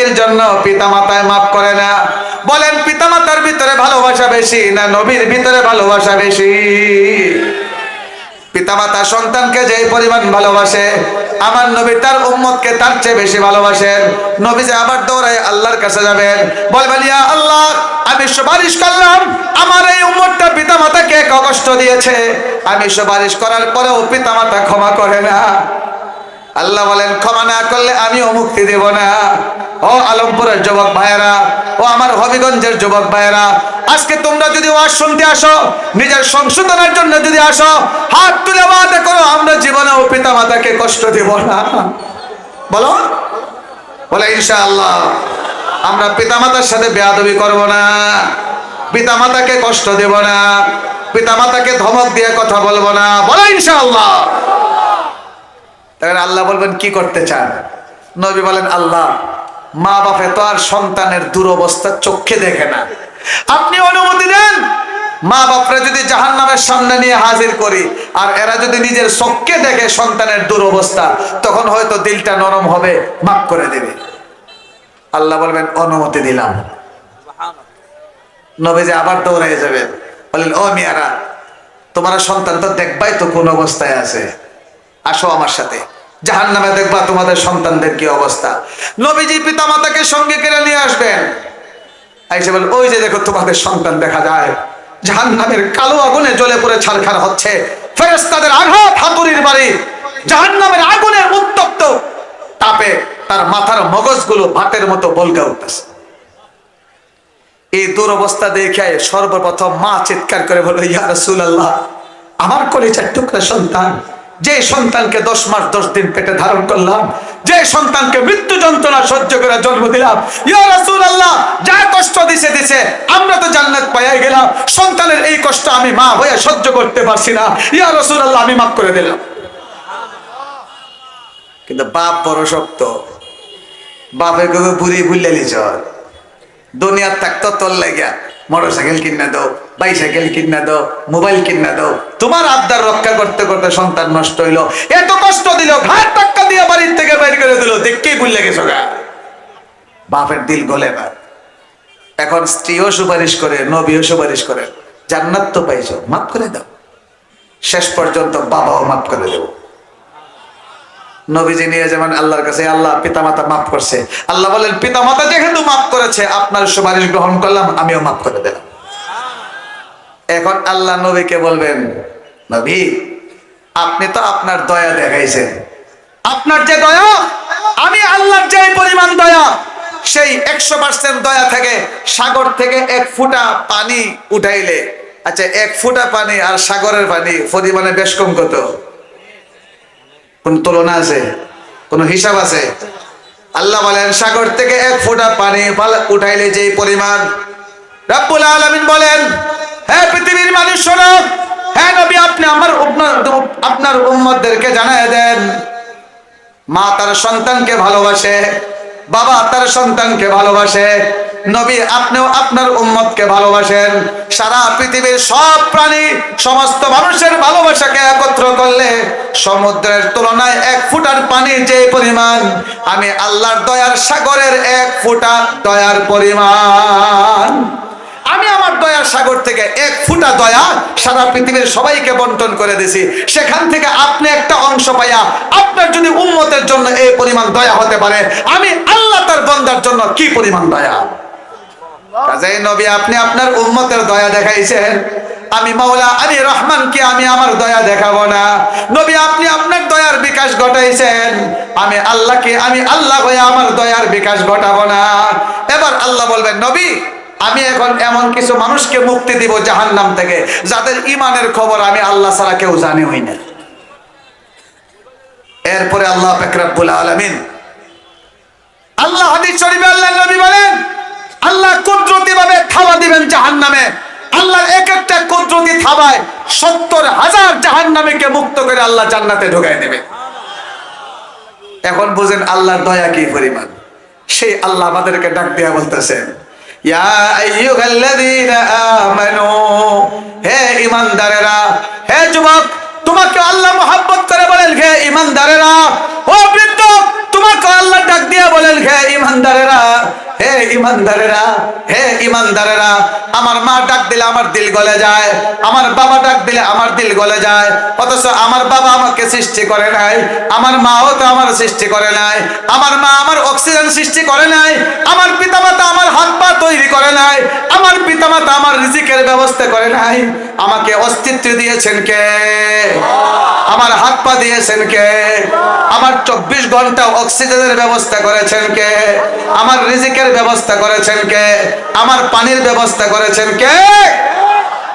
মুক্তির জন্য পিতা মাতায় মাফ করে না। বলেন পিতা মাতার ভিতরে ভালোবাসা বেশি না নবীর ভিতরে ভালোবাসা বেশি? পিতামাতা সন্তানকে যে পরিমাণ ভালোবাসে, আমার নবী তার উম্মতকে তার চেয়ে বেশি ভালোবাসেন। নবী যে আবার দৌড়ায় আল্লাহর কাছে যাবেন। বলবেন, ইয়া আল্লাহ, আমি সুপারিশ করলাম, আমার এই উম্মতটা পিতামাতাকে এক কষ্ট দিয়েছে। আমি সুপারিশ করার পরেও পিতামাতা ক্ষমা করে না। আল্লাহ বলেন, ক্ষমা না করলে আমিও মুক্তি দেব না। ও আলমপুরের যুবক ভাইয়েরা, ও আমার হবিগঞ্জের যুবক ভাইয়েরা, আজকে তোমরা যদি ওয়াজ শুনতে আসো, নিজের সংশোধনের জন্য যদি আসো, হাত তুলে ওয়াদা করো, আমরা জীবনে ও পিতা মাতাকে কষ্ট দেব না। বলো? বলে, ইনশাআল্লাহ, আমরা পিতা মাতার সাথে বেয়াদবি করব না। পিতা মাতাকে কষ্ট দেব না। পিতা মাতাকে ধমক দিয়ে কথা বলব না। বলো, ইনশাআল্লাহ। তাহলে আল্লাহ বলবেন কি করতে চান? নবী বলেন আল্লাহ মা বাপে তো আর সন্তানের দুরবস্থা চোখে দেখে না। আপনি অনুমতি দেন মা বাপরা যদি জাহান নামের সামনে নিয়ে হাজির করি আর এরা যদি নিজের চোখকে দেখে সন্তানের দুরবস্থা তখন হয়তো দিলটা নরম হবে মাফ করে দেবে। আল্লাহ বলবেন অনুমতি দিলাম। নবী যে আবার দৌড়ে যাবেন। বলেন ও মিয়ারা তোমার সন্তান তো দেখবাই তো কোন অবস্থায় আছে। আসো আমার সাথে। জাহান নামে দেখবা তোমাদের সন্তানদের কি অবস্থা। নবীজি পিতা মাতাকে সঙ্গে কেড়ে নিয়ে আসবেন। আইসে বল, ওই যে দেখো তোমাদের সন্তান দেখা যায়। জাহান নামের কালো আগুনে জ্বলে পড়ে হচ্ছে। আঘাত বাড়ি। জাহান নামের আগুনের উত্তপ্ত। তাপে তার মাথার মগজগুলো ভাতের মতো বলকা উঠতেছে। এই দুরবস্থা দেখে সর্বপ্রথম মা চিৎকার করে বলল, ইয়া রাসূলুল্লাহ, আমার কলিজার টুকরা সন্তান যে সন্তানকে দশ মাস, দশ দিন পেটে ধারণ করলাম, যে সন্তানকে মৃত্যু যন্ত্রণা সহ্য করে জন্ম দিলাম, ইয়া যা কষ্ট দিছে দিছে, আমরা তো জান্নাত পাইয়া গেলাম, সন্তানের এই কষ্ট আমি মা হয়ে সহ্য করতে পারছি না, ইয়া রাসূলুল্লাহ, আমি মাফ করে দিলাম। কিন্তু বাপ বড় শক্ত, বাপের কবে বুড়ি ভুললে লিচর দুনিয়ার থাকতো তোর লাগিয়া। মোটর সাইকেল কিনা দাও, বাইসাইকেল কিনা দাও, মোবাইল কিনা দাও। তোমার আবদার রক্ষা করতে করতে সন্তান নষ্ট হইল। এত কষ্ট দিল, ঘাট টাক্কা দিয়ে বাড়ির থেকে বের করে দিল। দেখকেই ভুললে গেছো গা বাপের দিল গলে না এখন স্ত্রীও সুপারিশ করে, নবীও সুপারিশ করে। জান্নাত তো পাইছো, মাফ করে দাও। শেষ পর্যন্ত বাবাও মাফ করে দেবো। নবীজি নিয়ে যেমন আল্লাহর কাছে, আল্লাহ পিতামাতা মাফ করছে। আল্লাহ বলেন, পিতামাতা যেহেতু মাফ করেছে, আপনার সুপারিশ গ্রহণ করলাম, আমিও মাফ করে দিলাম। এখন আল্লাহ নবীকে বলবেন, নবী, আপনি তো আপনার দয়া দেখাইছেন। আপনার যে দয়া, আমি আল্লাহর যে পরিমাণ দয়া, সেই একশো পার্সেন্ট দয়া থেকে সাগর থেকে এক ফুটা পানি উঠাইলে আচ্ছা এক ফুটা পানি আর সাগরের পানি পরিমাণে বেশ কম কত? কোন তুলনা আছে? কোন হিসাব আছে? আল্লাহ বলেন, সাগর থেকে এক ফোঁটা পানি উঠাইলে যে পরিমাণ। রাব্বুল আলামিন বলেন হ্যাঁ পৃথিবীর মানুষ, শোনো। হ্যাঁ নবী, আপনি আমার আপনার উম্মতদেরকে জানায় দেন। মা তার সন্তানকে ভালোবাসে। বাবা তার সন্তানকে ভালোবাসে, নবী আপনিও আপনার উম্মতকে ভালোবাসেন। সারা পৃথিবীর সব প্রাণী সমস্ত মানুষের ভালোবাসাকে একত্র করলে সমুদ্রের তুলনায় এক ফুটার পানি যে পরিমাণ, আমি আল্লাহর দয়ার সাগরের এক ফুটা দয়ার পরিমাণ। আমি আমার দয়ার সাগর থেকে এক ফুটা দয়া সারা পৃথিবীর সবাইকে বন্টন করে দিছি। সেখান থেকে আপনি একটা অংশ পাইয়া আপনার যদি উন্মতের জন্য এই পরিমাণ দয়া হতে পারে, আমি আল্লাহ তার বন্দার জন্য কি পরিমাণ দয়া? কাজেই নবী, আপনি আপনার উম্মতের দয়া দেখাইছেন। আমি মাওলা আমি রহমানকে আমি আমার দয়া দেখাবো না। নবী, আপনি আপনার দয়ার বিকাশ ঘটাইছেন। আমি আল্লাহকে, আমি আল্লাহ হয়ে আমার দয়ার বিকাশ ঘটাবো না। এবার আল্লাহ বলবেন, নবী আমি এখন এমন কিছু মানুষকে মুক্তি দিব জাহান্নাম থেকে, যাদের ইমানের খবর আমি আল্লাহ ছাড়া কেউ জানে হই না। এরপরে আল্লাহ ফেকরাবুল আলমিন আল্লাহ হাদিস আল্লাহ নবী বলেন, আল্লাহ কুদরতি ভাবে থাবা দিবেন এক একটা কুদরতি থাবায় সত্তর হাজার মুক্ত করে আল্লাহ জান্নাতে দেবে। এখন বুঝেন আল্লাহর দয়া কি পরিমাণ? সেই আল্লাহ আমাদেরকে ডাক দিয়া বলতেছেন ইয়া আইয়ুহাল্লাযীনা আমানু, হে ঈমানদারেরা, হে যুবক, তোমাকে আল্লাহ মোহাব্বত করে বলেন, হে ঈমানদারেরা, ও বৃদ্ধ, তোমাকে আল্লাহ ডাক দিয়া বলেন, হে ঈমানদারেরা ইমানদারেরা হে ইমানদারেরা আমার মা ডাক দিলে আমার দিল গলে যায়। আমার বাবা ডাক দিলে আমার দিল গলে যায়। অথচ আমার বাবা আমাকে সৃষ্টি করে নাই। আমার মাও তো আমার সৃষ্টি করে নাই। আমার মা আমার অক্সিজেন সৃষ্টি করে নাই। আমার পিতামাতা আমার হাত পা তৈরি করে নাই। আমার পিতামাতা আমার রিজিকের ব্যবস্থা করে নাই। আমাকে অস্তিত্ব দিয়েছেন কে? আমার হাত পা দিয়েছেন কে? আমার চব্বিশ ঘণ্টা অক্সিজেনের ব্যবস্থা করেছেন কে? আমার রিজিকের ব্যবস্থা করেছেন কে? আমার পানির ব্যবস্থা করেছেন কে?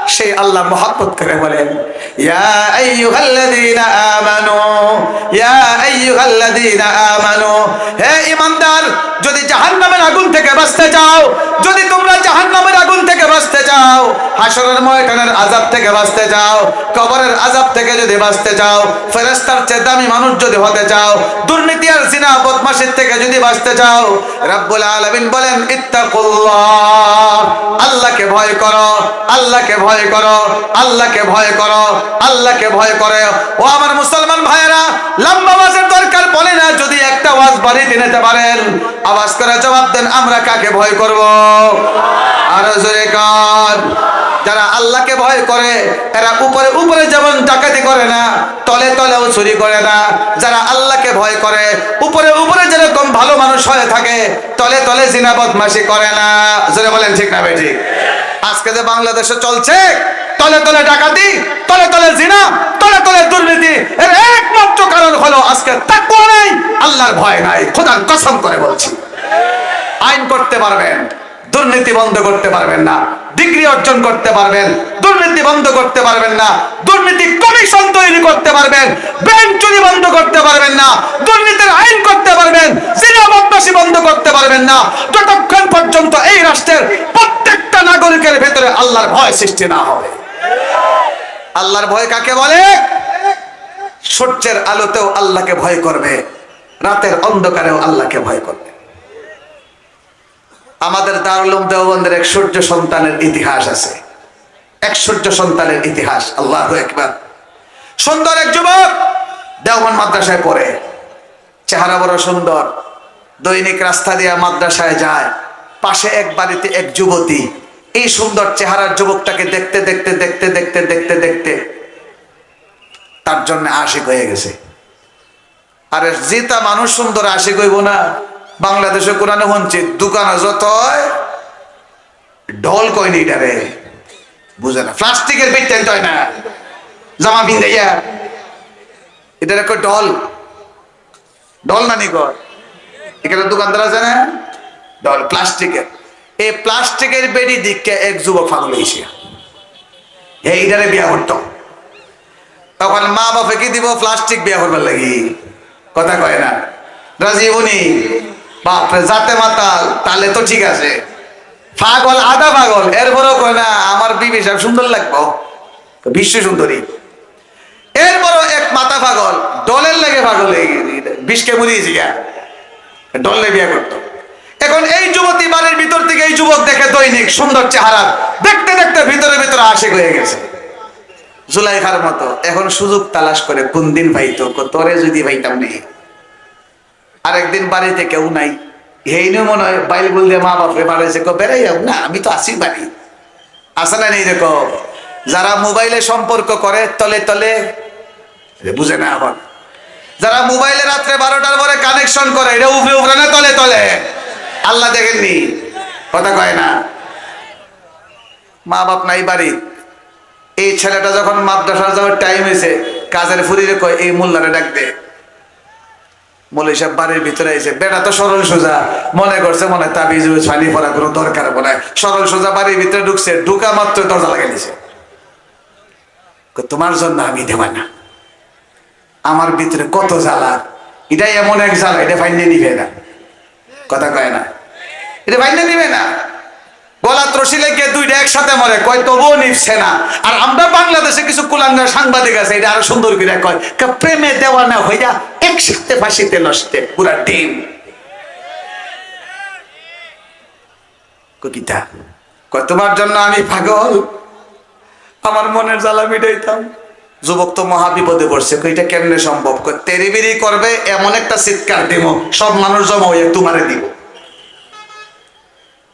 সেই আল্লাহ মহাব্বত করে বলেন ইয়া আইয়ুহাল্লাযীনা আমানু, ইয়া আইয়ুহাল্লাযীনা আমানু, হে ঈমানদার, যদি জাহান্নামের আগুন থেকে বাঁচতে চাও, যদি তোমরা জাহান্নামের আগুন থেকে বাঁচতে চাও হাসরের ময়দানের আযাব থেকে বাঁচতে চাও, কবরের আযাব থেকে যদি বাঁচতে চাও, ফেরেশতার চেয়ে দামি মানুষ যদি হতে চাও, দুর্নীতি আর জিনা বদমাশির থেকে যদি বাঁচতে চাও, রব্বুল আলামিন বলেন, ইত্তাকুল্লাহ, আল্লাহকে ভয় করো, আল্লাহকে ভয় করো, আল্লাহকে ভয় করো আল্লাহকে ভয় করে। ও আমার মুসলমান ভাইয়েরা, লম্বা ওয়াজের দরকার পড়ে না, যদি একটা ওয়াজ বাড়িতে নিতে পারেন, আওয়াজ করে জবাব দেন, আমরা কাকে ভয় করব? আরও জোরে কান যারা আল্লাহকে ভয় করে, এরা উপরে উপরে যেমন ডাকাতি করে না, তলে তলেও চুরি করে না। যারা আল্লাহকে ভয় করে, উপরে উপরে যেরকম ভালো মানুষ হয়ে থাকে, তলে তলে জিনা বদমাশি করে না। জোরে বলেন ঠিক না বেঠিক আজকে যে বাংলাদেশে চলছে, তলে তলে ডাকাতি, তলে তলে জিনা, তলে তলে দুর্নীতি, এর একমাত্র কারণ হলো আজকে তাকুয়া নাই, আল্লাহর ভয় নাই। খোদার কসম করে বলছি। আইন করতে পারবেন, দুর্নীতি বন্ধ করতে পারবেন না, ডিগ্রি অর্জন করতে পারবেন, দুর্নীতি বন্ধ করতে পারবেন না, দুর্নীতি কমিশন তৈরি করতে পারবেন, ব্যাংক চুরি বন্ধ করতে পারবেন না, দুর্নীতির আইন করতে পারবেন বদমাশি বন্ধ করতে পারবেন না, যতক্ষণ পর্যন্ত এই রাষ্ট্রের ভেতরে আল্লাহর ভয় সৃষ্টি না হবে। আল্লাহর ভয় কাকে বলে? সূর্যের আলোতেও আল্লাহকে ভয় করবে, রাতের অন্ধকারেও আল্লাহকে ভয় করবে। আমাদের দারুলুম দেওবন্দের এক সূর্য সন্তানের ইতিহাস আছে। এক সূর্য সন্তানের ইতিহাস, আল্লাহ একবার সুন্দর এক যুবক দেওবন মাদ্রাসায় পড়ে। চেহারা বড় সুন্দর। দৈনিক রাস্তা দিয়ে মাদ্রাসায় যায়। পাশে এক বাড়িতে এক যুবতী এই সুন্দর চেহারার যুবকটাকে দেখতে দেখতে দেখতে দেখতে দেখতে দেখতে তার জন্য আশিক হয়ে গেছে। আরে জিতা মানুষ সুন্দর আশিক হইব না। বাংলাদেশে কোরআনে হচ্ছে দোকানে যত ঢোল কইনি এটারে বুঝে না। প্লাস্টিকের পেটেন তয় না। জামা পিন্ধে ইয়া এটার একটা ঢল? ঢল না নি কর এখানে দোকানদার আছে না? ঢল, প্লাস্টিকের। এই প্লাস্টিকের বেডি দিককে এক যুবক পাগল হয়েছে এইটারে বিয়া করতো। তখন মা বাপে কি দিব? প্লাস্টিক বিয়া করবার লাগি। কথা কয় না। রাজি উনি বাপরে, যাতে মাতাল তাহলে তো ঠিক আছে। পাগল, আধা পাগল। এরপরও কয় না, আমার বিবি সাহেব সুন্দর লাগবো। বিশ্ব সুন্দরী। এরপরও এক মাথা পাগল। ডলের লাগে পাগল বিষকে মুড়িয়েছি গা। ডলে বিয়া করতো। এখন এই যুবতী বাড়ির ভিতর থেকে এই যুবক দেখে দৈনিক সুন্দর চেহারা। দেখতে দেখতে ভিতরে ভিতরে আশেক হয়ে গেছে। জুলাইখার মতো। এখন সুযোগ তালাশ করে কোন দিন ভাইতো তোরে যদি ভাইতাম নেই আরেকদিন বাড়িতে কেউ নাই। হেইনু মনে হয় বাইল বল দিয়ে মা বাপরে বাড়াইছে কো বেড়াই যাও না, আমি তো আসি বাড়ি। আসে না নেই দেখো যারা মোবাইলে সম্পর্ক করে, তলে তলে বুঝে না এখন যারা মোবাইলে রাত্রে বারোটার পরে কানেকশন করে, এটা উপরে উপরে না, তলে তলে। আল্লাহ দেখেননি। কথা কয় না। মা বাপ নাই বাড়ি। এই ছেলেটা যখন মাদ্রাসার যাওয়ার টাইম হয়েছে, কাজের ফুরিরে কয়, এই মোল্লারে ডাক দে। সাহেব বাড়ির ভিতরে তো সরল সোজা। মনে করছে, মনে দরকার সরল সোজা বাড়ির ভিতরে ঢুকছে, ঢুকা মাত্র দরজা লাগিয়ে দিছে। তোমার জন্য আমি দেবা না। আমার ভিতরে কত জ্বালা। এটাই এমন এক জ্বালা, এটা ফাইনে নিবে না। কথা কয় না। এটা ফাইনে নিবে না। গলা ত্রসি লেগে দুইটা একসাথে মরে, কয়, তবুও নিচ্ছে না। আর আমরা বাংলাদেশে কিছু কুলাঙ্গার সাংবাদিক আছে, এটা আরও সুন্দর করে কয় প্রেমে দেওয়ানা হইয়া একসাথে ফাঁসিতে নষ্টে পুরা টিম। কিতা কয়, তোমার জন্য আমি পাগল। আমার মনের জ্বালা মিটাইতাম। যুবক তো মহা বিপদে পড়ছে এটা কেমনে সম্ভব? তেরিবিরি করবে, এমন একটা চিৎকার দিব, সব মানুষ জমা হইয়া তোমারে দিব।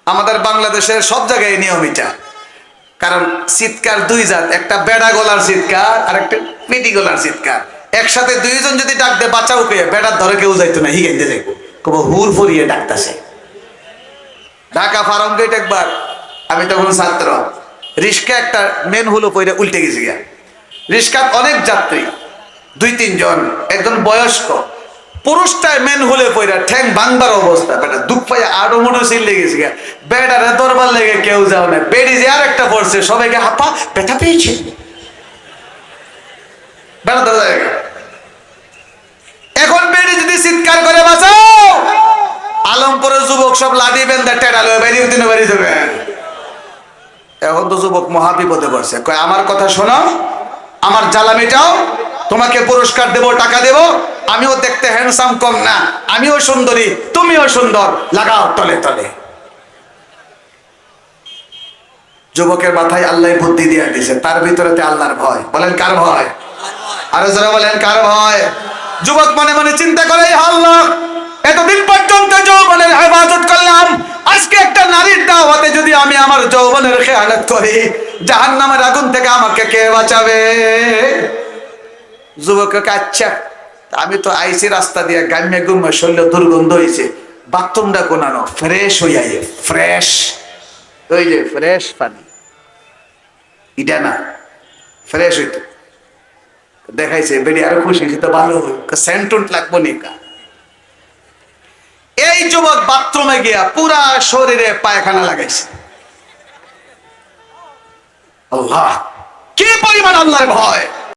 আমাদের বাংলাদেশের সব জায়গায় নিয়ম এটা কারণ চিৎকার দুই জাত, একটা বেড়া গলার চিৎকার, আর একটা পেটি গলার চিৎকার। একসাথে দুইজন যদি ডাক দে বাঁচাও কে বেড়ার ধরে কেউ যাইতো না হিগাইতে যাইব। কব হুর ফরিয়ে ডাকতাছে। ঢাকা ফার্ম গেট একবার, আমি তখন ছাত্র। রিস্কা একটা মেন হলো পইরা উল্টে গেছি গিয়া। রিস্কাত অনেক যাত্রী, দুই তিনজন, একজন বয়স্ক। পুরুষটায় মেন হলে পইরা ঠ্যাং ভাঙবার অবস্থা। বেটা, দুঃখ পাই আরও মোটর সিল লেগেছে বেটারে দরবার লেগে কেউ যাও না। বেড়ি যে আর একটা পড়ছে, সবাইকে হাপা পেয়েছে? বেটা ধরে এখন বেড়ি যদি চিৎকার করে, বাঁচাও! আলমপুরের যুবক সব লাঠি বেঁধে টেডাল হয়ে বেরিয়ে দিনে বেরিয়ে যাবে। এখন তো যুবক মহা বিপদে পড়ছে। কয়, আমার কথা শোনো, আমার জ্বালা মেটাও তোমাকে পুরস্কার দেব, টাকা দেব আমিও দেখতে হ্যান্ডসাম কম না, আমিও সুন্দরী, তুমিও সুন্দর, লাগাও তলে তলে। যুবকের মাথায় আল্লাহ বুদ্ধি দিয়ে দিয়েছে, তার ভিতরেতে আল্লাহর ভয়। বলেন, কার ভয়? আরও যারা বলেন, কার ভয়? যুবক মনে মনে চিন্তা করে, "হে আল্লাহ এতদিন পর্যন্ত যৌবনের হেফাজত করলাম, আজকে একটা নারীর দাওয়াতে যদি আমি আমার যৌবনের খেয়ালত করি জাহান নামের আগুন থেকে আমাকে কে বাঁচাবে? যুবক আচ্ছা আমি তো আইসি রাস্তা দিয়ে গাম্যে গুম্যে শরীরে দুর্গন্ধ হয়েছে বাথরুমটা কোনানো ফ্রেশ হইয়া ফ্রেশ। ওই যে ফ্রেশ পানি। এটা না, ফ্রেশ হইতো। দেখাইছে, বেড়ে আরও খুশি হইতো ভালো সেন্টুন্ট লাগবো নিকা এই যুবক বাথরুমে গিয়া পুরা শরীরে পায়খানা লাগাইছে। আল্লাহ, কি পরিমাণ আল্লাহর ভয়?